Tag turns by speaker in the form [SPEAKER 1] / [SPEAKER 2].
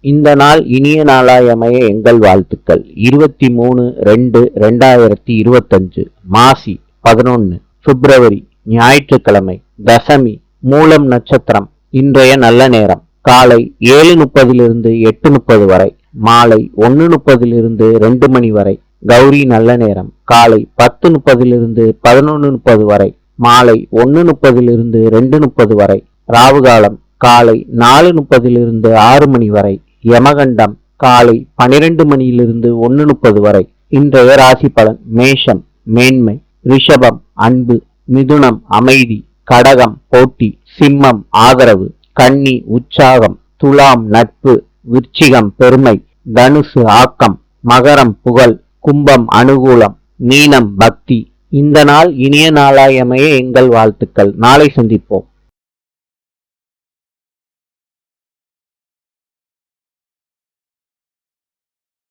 [SPEAKER 1] இந்த நாள் இனிய நாளாய் அமைய எங்கள் வாழ்த்துக்கள். இருபத்தி மூணு ரெண்டு ரெண்டாயிரத்தி இருபத்தஞ்சு மாசி பதினொன்று பிப்ரவரி ஞாயிற்றுக்கிழமை தசமி மூலம் நட்சத்திரம். இன்றைய நல்ல நேரம். காலை ஏழு முப்பதிலிருந்து எட்டு முப்பது வரை. மாலை ஒன்று முப்பதிலிருந்து ரெண்டு மணி வரை. கௌரி நல்ல நேரம். காலை பத்து முப்பதிலிருந்து பதினொன்று முப்பது வரை. மாலை ஒன்று முப்பதிலிருந்து ரெண்டு முப்பது வரை. ராவுகாலம். காலை நாலு முப்பதிலிருந்து ஆறு மணி வரை. யமகண்டம் காலை பனிரெண்டு மணியிலிருந்து ஒன்று முப்பது வரை. இன்றைய ராசி பலன் மேஷம் மேன்மை ரிஷபம் அன்பு மிதுனம் அமைதி கடகம் போட்டி சிம்மம் ஆதரவு கன்னி உற்சாகம் துலாம் நட்பு விருச்சிகம் பெருமை தனுசு ஆக்கம் மகரம் புகழ் கும்பம் அனுகூலம் மீனம் பக்தி. இந்த நாள் இனிய நாளாயமையே எங்கள் வாழ்த்துக்கள். நாளை சந்திப்போம்.